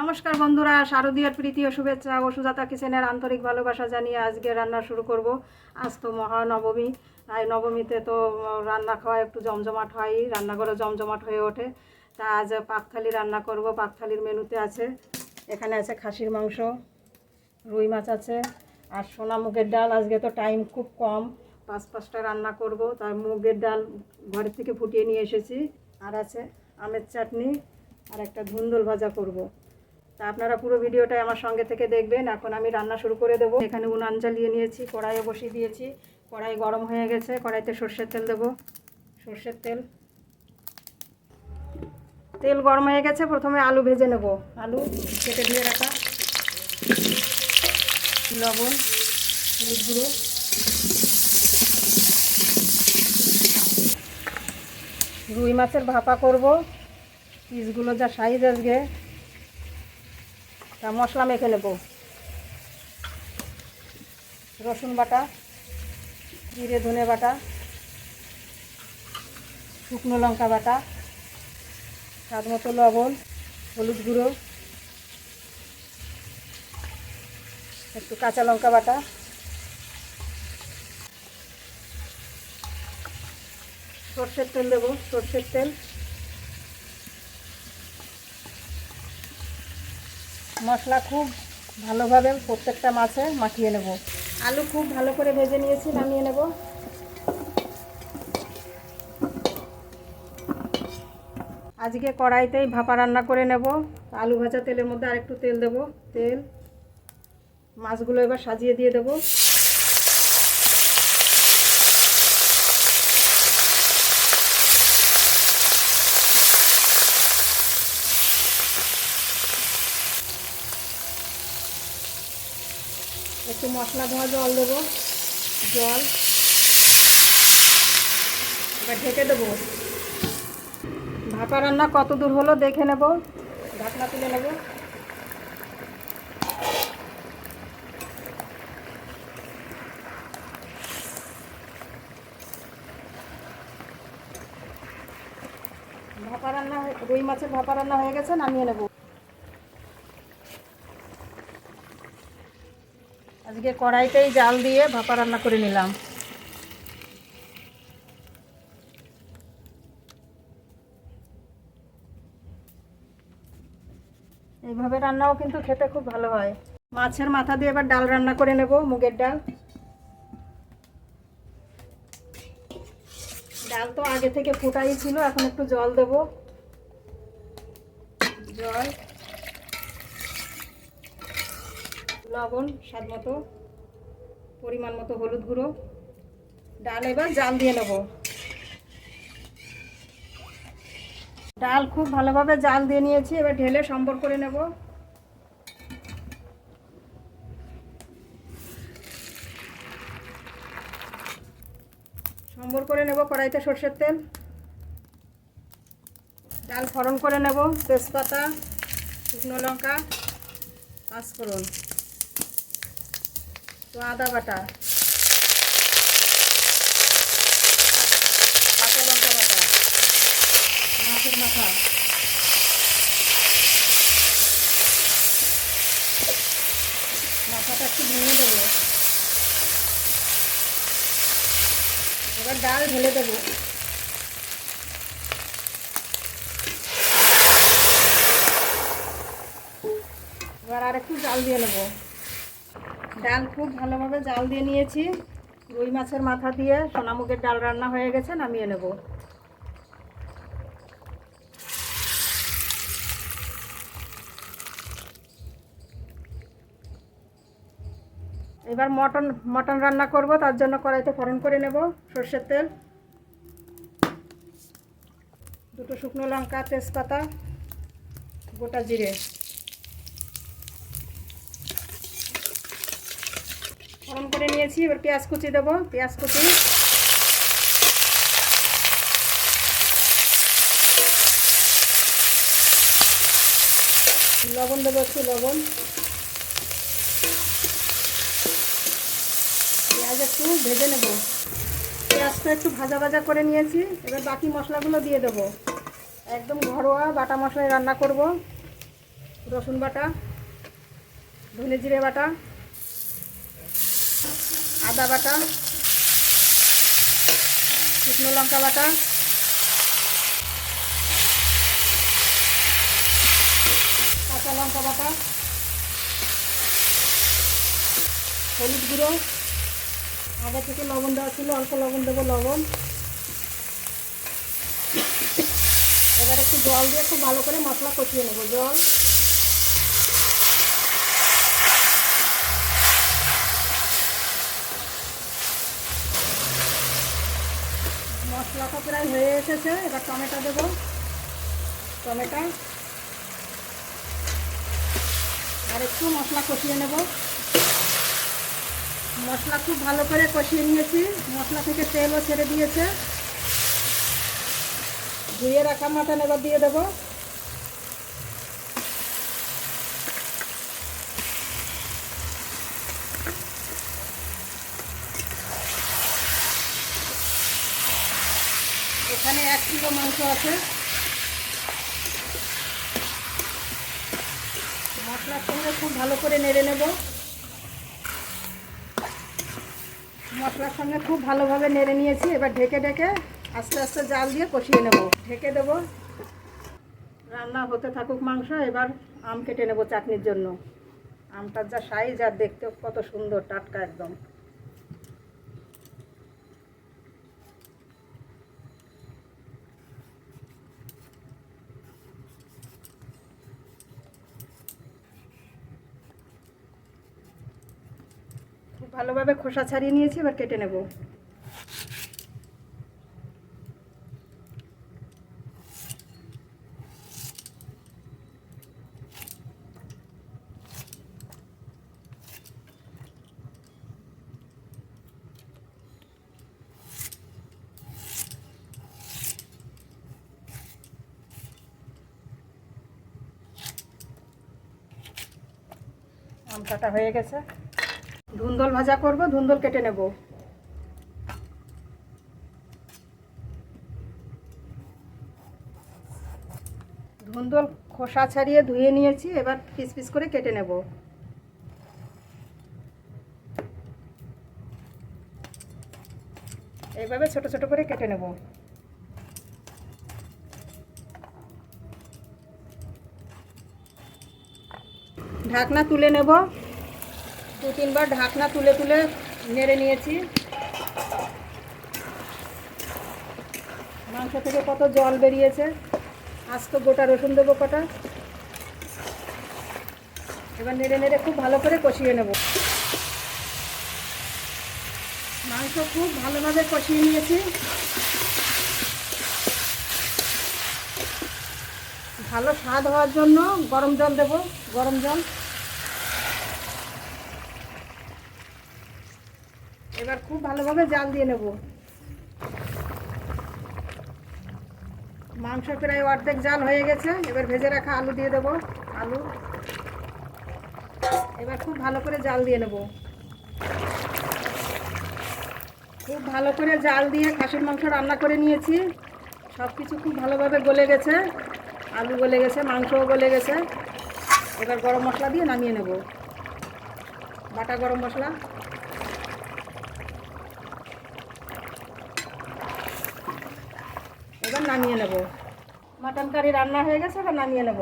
নমস্কার বন্ধুরা, শারদীয়ার প্রীতি ও শুভেচ্ছা ও সুজাতা কিচেনের আন্তরিক ভালোবাসা জানিয়ে আজকে রান্না শুরু করব। আজ তো মহানবমী, তাই নবমীতে তো রান্না খাওয়া একটু জমজমাট হয় রান্নাঘরে জমজমাট হয়ে ওঠে। তা আজ পাকথালি রান্না করব, পাকথালির মেনুতে আছে, এখানে আছে খাসির মাংস, রুই মাছ আছে, আর সোনা মুগের ডাল, আজকে তো টাইম খুব কম, পাঁচ পাঁচটা রান্না করব। তাই মুগের ডাল ঘরের থেকে ফুটিয়ে নিয়ে এসেছি, আর আছে আমের চাটনি, আর একটা ধুন্দল ভাজা করব। তা আপনারা পুরো ভিডিওটাই আমার সঙ্গে থেকে দেখবেন। এখন আমি রান্না শুরু করে দেবো। এখানে উনান জ্বালিয়ে নিয়েছি, কড়াইয়ে বসিয়ে দিয়েছি। কড়াই গরম হয়ে গেছে, কড়াইতে সর্ষের তেল দেবো। সর্ষের তেল। তেল গরম হয়ে গেছে, প্রথমে আলু ভেজে নেব। আলু কেটে দিয়ে রাখা। লবণ, হলুদ গুঁড়ো। রুই মাছের ভাপা করব। পিসগুলো যা সাইজ আজকে তা মশলা মেখে নেব। রসুন বাটা, জিরে ধনে বাটা, শুকনো লঙ্কা বাটা, স্বাদ মতো লবণ, হলুদ গুঁড়ো, একটু কাঁচা লঙ্কা বাটা। সর্ষের তেল দেবো, সর্ষের তেল। মশলা খুব ভালোভাবে প্রত্যেকটা মাছে মাখিয়ে নেব। আলু খুব ভালো করে ভেজে নিয়েছি, নামিয়ে নেব। আজকে কড়াইতেই ভাপা রান্না করে নেব। আলু ভাজা তেলের মধ্যে আরেকটু তেল দেব। তেল, মাছগুলো এবার সাজিয়ে দিয়ে দেবো। একটু মশলা ধোয়া জল দেবো। জল। এবার ঢেকে দেবো। ভাপা রান্না কত দূর হলো দেখে নেব। ঢাকনা তুলে নেব। ভাপা রান্না রুই মাছের ভাপা রান্না হয়ে গেছে, নামিয়ে নেব। আজকে কড়াইতেই জাল দিয়ে ভাপা রান্না করে নিলাম। এইভাবে রান্নাও কিন্তু খেতে খুব ভালো হয়। মাছের মাথা দিয়ে এবার ডাল রান্না করে নেব, মুগের ডাল। ডাল তো আগে থেকে ফোটাই ছিল, এখন একটু জল দেব। জল। লবণ, স্বাদ মতো, পরিমাণ মতো হলুদ গুঁড়ো। ডাল এবার জাল দিয়ে নেব। ডাল খুব ভালোভাবে জাল দিয়ে নিয়েছি, এবার ঢেলে সম্বর করে নেব। সম্বর করে নেব কড়াইতে সর্ষের তেল। ডাল ফোড়ন করে নেব, তেজপাতা, শুকনো লঙ্কা, পাঁচফোড়ন। তো আদা বাটা। কাঁচা লঙ্কা বাটা। মাছের মাথা। মাথাটা একটু ভেঙে দেবো। এবার ডাল ঢেলে দেবো। এবার আর একটু জাল দিয়ে নেব। ডাল খুব ভালোভাবে জাল দিয়ে নিয়েছি। রুই মাছের মাথা দিয়ে সোনামুগের ডাল রান্না হয়ে গেছে, নামিয়ে নেব। এবার মটন মটন রান্না করব, তার জন্য কড়াইতে ফোড়ন করে নেব, সর্ষের তেল। দুটো শুকনো লঙ্কা, তেজপাতা, গোটা জিরে। করে নিয়েছি, এবার পেঁয়াজ কুচি দেবো, পেঁয়াজ কুচি। লবণ দেবো একটু, লবণ। পেঁয়াজ একটু ভেজে নেব। পেঁয়াজটা একটু ভাজা ভাজা করে নিয়েছি, এবার বাকি মশলাগুলো দিয়ে দেবো। একদম ঘরোয়া বাটা মশলায় রান্না করব। রসুন বাটা, ধনে জিরে বাটা। আদা বাটা, শুকনো লঙ্কা বাটা, কাঁচা লঙ্কা বাটা, হলুদ গুঁড়ো আগে থেকে লবণ দেওয়া ছিল, অল্প লবণ দেবো লবণ। এবার একটু জল দিয়ে খুব ভালো করে মশলা কষিয়ে নেব, জল। মশলাটা প্রায় হয়ে এসেছে, এবার টমেটো দেবো। টমেটো। আর একটু মশলা কষিয়ে নেব। মশলা খুব ভালো করে কষিয়ে নিয়েছি। মশলা থেকে তেলও ছেড়ে দিয়েছে। ধুয়ে রাখা মাটন এবার দিয়ে দেবো এখানে এক কিলো মাংস আছে। মশলার সঙ্গে খুব ভালো করে নেড়ে নেব। মশলার সঙ্গে খুব ভালোভাবে নেড়ে নিয়েছি, এবার ঢেকে ঢেকে আস্তে আস্তে জাল দিয়ে কষিয়ে নেব। ঢেকে দেবো। রান্না হতে থাকুক মাংস, এবার আম কেটে নেব চাটনির জন্য। আমটার যা সাইজ আর দেখতে কত সুন্দর, টাটকা একদম খুব ভালোভাবে খোসা ছাড়িয়ে নিয়েছি এবার কেটে নেব। কাটা হয়ে গেছে। ধুন্দল ভাজা করব, ধুন্দল কেটে নেব। ধুন্দল খোসা ছাড়িয়ে ধুয়ে নিয়েছি, এবার পিস পিস করে কেটে নেব। এইভাবে ছোট ছোট করে কেটে নেব। ঢাকনা তুলে নেব। দু তিনবার ঢাকনা তুলে তুলে নেড়ে নিয়েছি। মাংস থেকে কত জল বেরিয়েছে? আজ তো গোটা রসুন দেবো কটা। এবার নেড়ে নেড়ে খুব ভালো করে কষিয়ে নেব। মাংস খুব ভালোভাবে কষিয়ে নিয়েছি। ভালো স্বাদ হওয়ার জন্য গরম জল দেব, গরম জল। এবার খুব ভালোভাবে জাল দিয়ে নেব। মাংস প্রায় অর্ধেক জাল হয়ে গেছে, এবার ভেজে রাখা আলু দিয়ে দেবো, আলু। এবার খুব ভালো করে জাল দিয়ে নেব। খুব ভালো করে জাল দিয়ে খাসির মাংস রান্না করে নিয়েছি। সব কিছু খুব ভালোভাবে গলে গেছে, আলু গলে গেছে, মাংসও গলে গেছে। এবার গরম মশলা দিয়ে নামিয়ে নেব। বাটা গরম মশলা এবার নামিয়ে নেব। মাটন কারি রান্না হয়ে গেছে, এবার নামিয়ে নেব।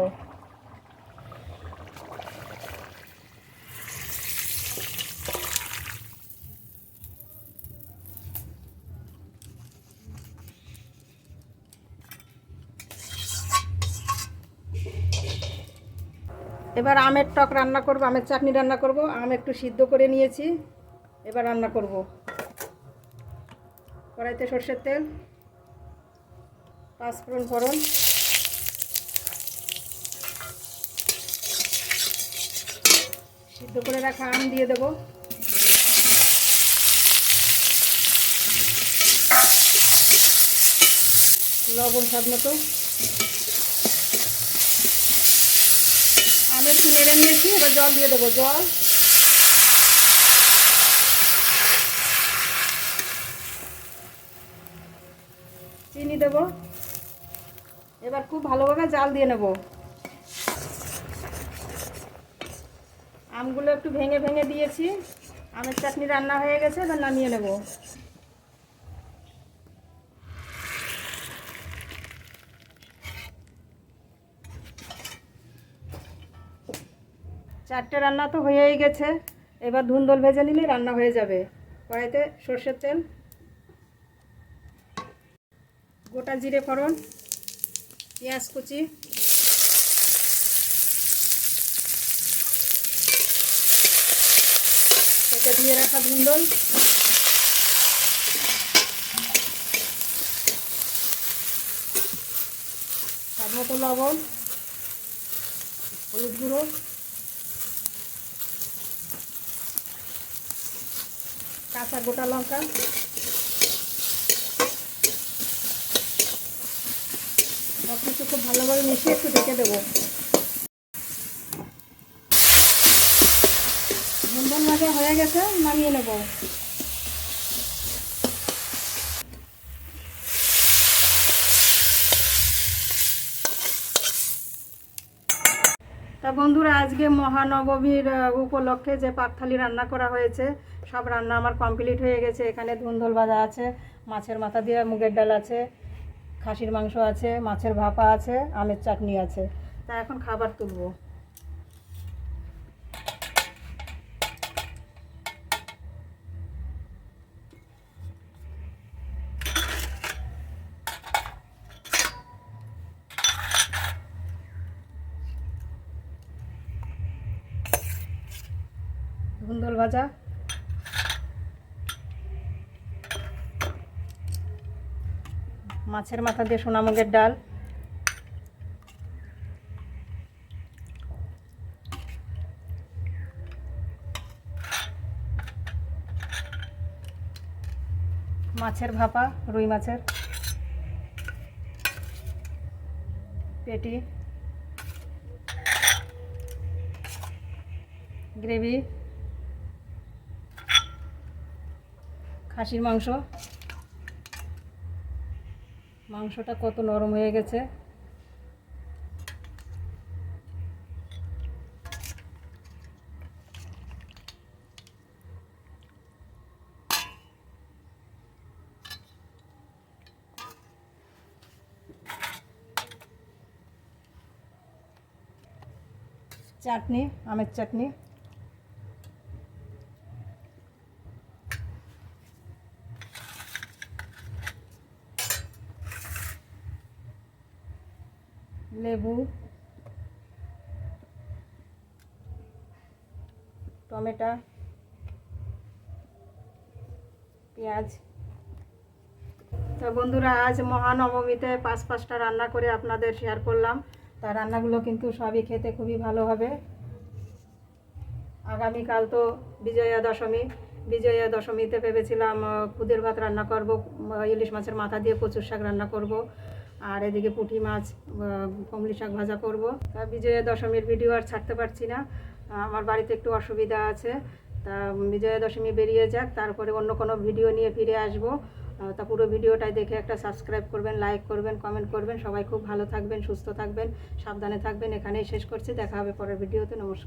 এবার আমের টক রান্না করব, আমের চাটনি রান্না করব। আম একটু সিদ্ধ করে নিয়েছি, এবার রান্না করব। কড়াইতে সর্ষের তেল। পাঁচফোড়ন ফোড়ন। সিদ্ধ করে রাখা আম দিয়ে দেবো। লবণ স্বাদ মতো। আমি একটু নেড়ে নিয়েছি, এবার জল দিয়ে দেবো, জল। চিনি দেবো। এবার খুব ভালোভাবে জাল দিয়ে নেব। আমগুলো একটু ভেঙে ভেঙে দিয়েছি। আমের চাটনি রান্না হয়ে গেছে, এবার নামিয়ে নেব। চারটে রান্না তো হয়েই গেছে। এবার ধুন্দল ভেজে নিলে রান্না হয়ে যাবে। কড়াইতে সর্ষের তেল গোটা জিরে ফোড়ন, পেঁয়াজ কুচি। সেটা দিয়ে রাখা ধুন্দল। স্বাদ মতো লবণ, হলুদ গুঁড়ো। কাঁচা গোটা লঙ্কা। সব কিছু খুব ভালোভাবে মিশিয়ে একটু ঢেকে দেবো। ধুন্দন ভাজা হয়ে গেছে, নামিয়ে নেব। তা বন্ধুরা, আজকে মহানবমীর উপলক্ষে যে পাকথালি রান্না করা হয়েছে, সব রান্না আমার কমপ্লিট হয়ে গেছে। এখানে ধুন্দল ভাজা আছে, মাছের মাথা দিয়ে মুগের ডাল আছে খাসির মাংস আছে মাছের ভাপা আছে আমের চাটনি আছে। তা এখন খাবার তুলবো। ভাজা। মাছের মাথা দিয়ে সোনামুগের ডাল। মাছের ভাপা রুই মাছের পেটি গ্রেভি খাসির মাংস। মাংসটা কত নরম হয়ে গেছে। চাটনি আমের চাটনি। লেবু, টমেটো, পেঁয়াজ। তো বন্ধুরা, আজ মহানবমীতে পাঁচ পাঁচটা রান্না করে আপনাদের শেয়ার করলাম। তা রান্নাগুলো কিন্তু সবই খেতে খুবই ভালো হবে। আগামীকাল তো বিজয়া দশমী। বিজয়া দশমীতে ভেবেছিলাম খুদের ভাত রান্না করব, ইলিশ মাছের মাথা দিয়ে কচুর শাক রান্না করব। আর এদিকে পুঁটি মাছ কমলি শাক ভাজা করব। তা বিজয়া দশমীর ভিডিও আর ছাড়তে পারছি না। আমার বাড়িতে একটু অসুবিধা আছে। তা বিজয়া দশমী বেরিয়ে যাক, তারপরে অন্য কোনো ভিডিও নিয়ে ফিরে আসব। তা পুরো ভিডিওটাই দেখে একটা সাবস্ক্রাইব করবেন লাইক করবেন কমেন্ট করবেন। সবাই খুব ভালো থাকবেন, সুস্থ থাকবেন, সাবধানে থাকবেন। এখানেই শেষ করছি। দেখা হবে পরের ভিডিওতে নমস্কার।